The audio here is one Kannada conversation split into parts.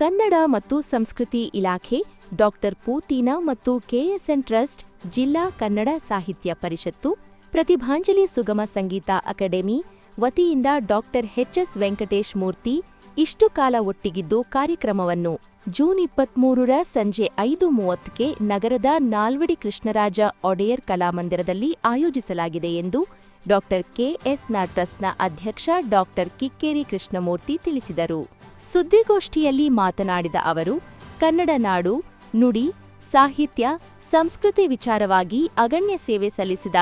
ಕನ್ನಡ ಮತ್ತು ಸಂಸ್ಕೃತಿ ಇಲಾಖೆ, ಡಾಕ್ಟರ್ ಪೂತೀನ ಮತ್ತು ಕೆಎಸ್ಎನ್ ಟ್ರಸ್ಟ್, ಜಿಲ್ಲಾ ಕನ್ನಡ ಸಾಹಿತ್ಯ ಪರಿಷತ್ತು, ಪ್ರತಿಭಾಂಜಲಿ ಸುಗಮ ಸಂಗೀತ ಅಕಾಡೆಮಿ ವತಿಯಿಂದ doctor H S Venkatesh Murthy ಇಷ್ಟು ಕಾಲ ಒಟ್ಟಿಗಿದ್ದು ಕಾರ್ಯಕ್ರಮವನ್ನು ಜೂನ್ ಇಪ್ಪತ್ಮೂರರ ಸಂಜೆ ಐದು ಮೂವತ್ತಕ್ಕೆ ನಗರದ ನಾಲ್ವಡಿ ಕೃಷ್ಣರಾಜ ಒಡೆಯರ್ ಕಲಾಮಂದಿರದಲ್ಲಿ ಆಯೋಜಿಸಲಾಗಿದೆ ಎಂದು ಡಾಕ್ಟರ್ ಕೆಎಸ್ನ ಟ್ರಸ್ಟ್ನ ಅಧ್ಯಕ್ಷ ಡಾಕ್ಟರ್ ಕಿಕ್ಕೇರಿ ಕೃಷ್ಣಮೂರ್ತಿ ತಿಳಿಸಿದರು. ಸುದ್ದಿಗೋಷ್ಠಿಯಲ್ಲಿ ಮಾತನಾಡಿದ ಅವರು, ಕನ್ನಡ ನಾಡು, ನುಡಿ, ಸಾಹಿತ್ಯ, ಸಂಸ್ಕೃತಿ ವಿಚಾರವಾಗಿ ಅಗಣ್ಯ ಸೇವೆ ಸಲ್ಲಿಸಿದ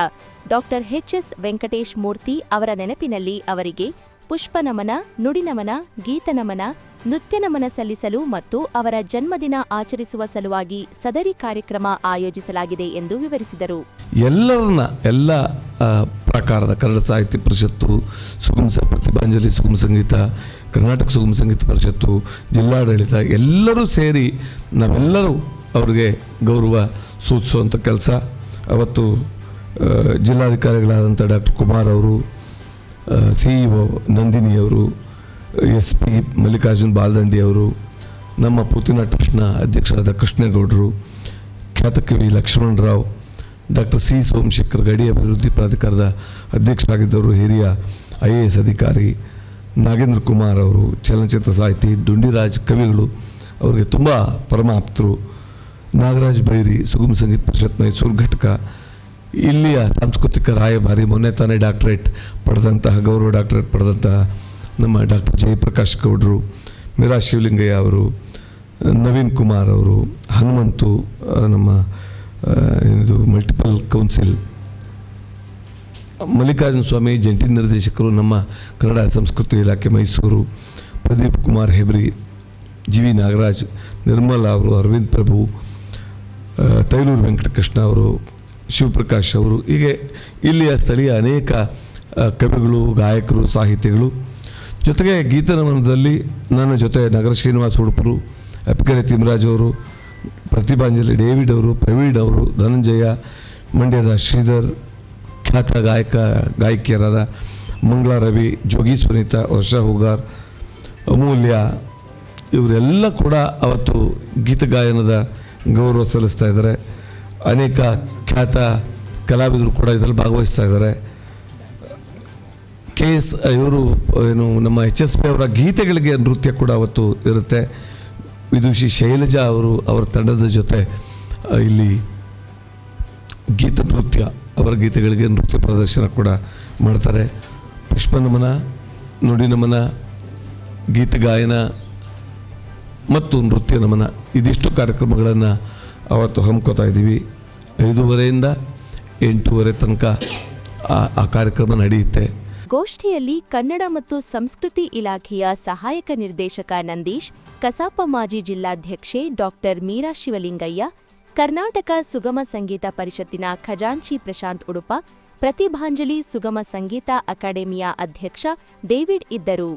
ಡಾಕ್ಟರ್ ಎಚ್ಎಸ್ ವೆಂಕಟೇಶ್ ಮೂರ್ತಿ ಅವರ ನೆನಪಿನಲ್ಲಿ ಅವರಿಗೆ ಪುಷ್ಪನಮನ ನುಡಿನಮನ ಗೀತನಮನ ನೃತ್ಯನಮನ ಸಲ್ಲಿಸಲು ಮತ್ತು ಅವರ ಜನ್ಮದಿನ ಆಚರಿಸುವ ಸಲುವಾಗಿ ಸದರಿ ಕಾರ್ಯಕ್ರಮ ಆಯೋಜಿಸಲಾಗಿದೆ ಎಂದು ವಿವರಿಸಿದರು. ಎಲ್ಲರನ್ನ, ಎಲ್ಲ ಪ್ರಕಾರದ ಕನ್ನಡ ಸಾಹಿತ್ಯ ಪರಿಷತ್ತು, ಸುಗಮ ಪ್ರತಿಭಾಂಜಲಿ ಸುಗಮ ಸಂಗೀತ, ಕರ್ನಾಟಕ ಸುಗಮ ಸಂಗೀತ ಪರಿಷತ್ತು, ಜಿಲ್ಲಾಡಳಿತ ಎಲ್ಲರೂ ಸೇರಿ ನಾವೆಲ್ಲರೂ ಅವ್ರಿಗೆ ಗೌರವ ಸೂಚಿಸುವಂಥ ಕೆಲಸ. ಅವತ್ತು ಜಿಲ್ಲಾಧಿಕಾರಿಗಳಾದಂಥ ಡಾಕ್ಟರ್ ಕುಮಾರ್ ಅವರು ಸಿ ಇ ಒ ನಂದಿನಿ ಅವರು, ಎಸ್ ಪಿ ಮಲ್ಲಿಕಾರ್ಜುನ್ ಬಾಲ್ದಂಡಿ ಅವರು, ನಮ್ಮ ಪೂತಿನ ಟ್ರಸ್ಟ್ನ ಅಧ್ಯಕ್ಷರಾದ ಕೃಷ್ಣೇಗೌಡರು, ಖ್ಯಾತ ಕವಿ ಲಕ್ಷ್ಮಣರಾವ್ ಡಾಕ್ಟರ್ ಸಿ ಸೋಮಶೇಖರ್ ಗಡಿ ಅಭಿವೃದ್ಧಿ ಪ್ರಾಧಿಕಾರದ ಅಧ್ಯಕ್ಷರಾಗಿದ್ದವರು ಹಿರಿಯ ಐ ಎ ಎಸ್ ಅಧಿಕಾರಿ ನಾಗೇಂದ್ರ ಕುಮಾರ್ ಅವರು, ಚಲನಚಿತ್ರ ಸಾಹಿತಿ ಡುಂಡಿರಾಜ್ ಕವಿಗಳು, ಅವರಿಗೆ ತುಂಬ ಪರಮಾಪ್ತರು. ನಾಗರಾಜ್ ಬೈರಿ, ಸುಗಮ ಸಂಗೀತ ಪರಿಷತ್ ಮೈಸೂರು ಘಟಕ ಇಲ್ಲಿಯ ಸಾಂಸ್ಕೃತಿಕ ರಾಯಭಾರಿ, ಮೊನ್ನೆ ತಾನೇ ಡಾಕ್ಟರೇಟ್ ಪಡೆದಂತಹ, ಗೌರವ ಡಾಕ್ಟರೇಟ್ ಪಡೆದಂತಹ ನಮ್ಮ ಡಾಕ್ಟರ್ ಜಯಪ್ರಕಾಶ್ ಗೌಡರು, ಮೀರಾ ಶಿವಲಿಂಗಯ್ಯ ಅವರು, ನವೀನ್ ಕುಮಾರ್ ಅವರು, ಹನುಮಂತು ನಮ್ಮ ಇದು ಮಲ್ಟಿಪಲ್ ಕೌನ್ಸಿಲ್ ಮಲ್ಲಿಕಾರ್ಜುನ ಸ್ವಾಮಿ ಜಂಟಿ ನಿರ್ದೇಶಕರು ನಮ್ಮ ಕನ್ನಡ ಸಂಸ್ಕೃತಿ ಇಲಾಖೆ ಮೈಸೂರು ಪ್ರದೀಪ್ ಕುಮಾರ್ ಹೆಬ್ರಿ, ಜಿ ವಿ ನಾಗರಾಜ್, ನಿರ್ಮಲಾ ಅವರು, ಅರವಿಂದ್ ಪ್ರಭು ತೈಲೂರು ವೆಂಕಟಕೃಷ್ಣ ಅವರು, ಶಿವಪ್ರಕಾಶ್ ಅವರು, ಹೀಗೆ ಇಲ್ಲಿಯ ಸ್ಥಳೀಯ ಅನೇಕ ಕವಿಗಳು, ಗಾಯಕರು, ಸಾಹಿತಿಗಳು. ಜೊತೆಗೆ ಗೀತನವನದಲ್ಲಿ ನನ್ನ ಜೊತೆ ನಗರ ಶ್ರೀನಿವಾಸ್ ಉಡುಪರು ಅಪ್ಕೆರೆ ತಿಮರಾಜ್ ಅವರು ಪ್ರತಿಭಾಂಜಲಿ ಡೇವಿಡ್ ಅವರು, ಪ್ರವೀಣ್ ಅವರು, ಧನಂಜಯ, ಮಂಡ್ಯದ ಶ್ರೀಧರ್, ಖ್ಯಾತ ಗಾಯಕ, ಗಾಯಕಿಯರಾದ ಮಂಗಳ ರವಿ, ಜೋಗಿ ಸುನೀತಾ, ವರ್ಷ ಹುಗಾರ್, ಅಮೂಲ್ಯ, ಇವರೆಲ್ಲ ಕೂಡ ಅವತ್ತು ಗೀತಗಾಯನದ ಗೌರವ ಸಲ್ಲಿಸ್ತಾ ಇದ್ದಾರೆ. ಅನೇಕ ಖ್ಯಾತ ಕಲಾವಿದರು ಕೂಡ ಇದರಲ್ಲಿ ಭಾಗವಹಿಸ್ತಾ ಇದ್ದಾರೆ. ಕೆ ಎಸ್, ಇವರು ಏನು ನಮ್ಮ ಎಚ್ ಎಸ್ ಪಿ ಅವರ ಗೀತೆಗಳಿಗೆ ನೃತ್ಯ ಕೂಡ ಅವತ್ತು ಇರುತ್ತೆ. ವಿದುಷಿ ಶೈಲಜಾ ಅವರು, ಅವರ ತಂಡದ ಜೊತೆ ಇಲ್ಲಿ ಗೀತ ನೃತ್ಯ, ಅವರ ಗೀತೆಗಳಿಗೆ ನೃತ್ಯ ಪ್ರದರ್ಶನ ಕೂಡ ಮಾಡ್ತಾರೆ. ನಮನ ನುಡಿನಮನ ಗೀತಗಾಯನ ಮತ್ತು ನೃತ್ಯ ನಮನ, ಇದಿಷ್ಟು ಕಾರ್ಯಕ್ರಮಗಳನ್ನು ಅವತ್ತು ಹಮ್ಕೋತಾ ಇದ್ದೀವಿ. ಐದೂವರೆಯಿಂದ ಎಂಟೂವರೆ ತನಕ ಆ ಕಾರ್ಯಕ್ರಮ ನಡೆಯುತ್ತೆ. ಗೋಷ್ಠಿಯಲ್ಲಿ ಕನ್ನಡ ಮತ್ತು ಸಂಸ್ಕೃತಿ ಇಲಾಖೆಯ ಸಹಾಯಕ ನಿರ್ದೇಶಕ ನಂದೀಶ್, ಕಸಾಪ ಮಾಜಿ ಜಿಲ್ಲಾಧ್ಯಕ್ಷೆ ಡಾಕ್ಟರ್ ಮೀರಾ ಶಿವಲಿಂಗಯ್ಯ, ಕರ್ನಾಟಕ ಸುಗಮ ಸಂಗೀತ ಪರಿಷತ್ತಿನ ಖಜಾಂಚಿ ಪ್ರಶಾಂತ್ ಉಡುಪ, ಪ್ರತಿಭಾಂಜಲಿ ಸುಗಮ ಸಂಗೀತ ಅಕಾಡೆಮಿಯ ಅಧ್ಯಕ್ಷ ಡೇವಿಡ್ ಇದ್ದರು.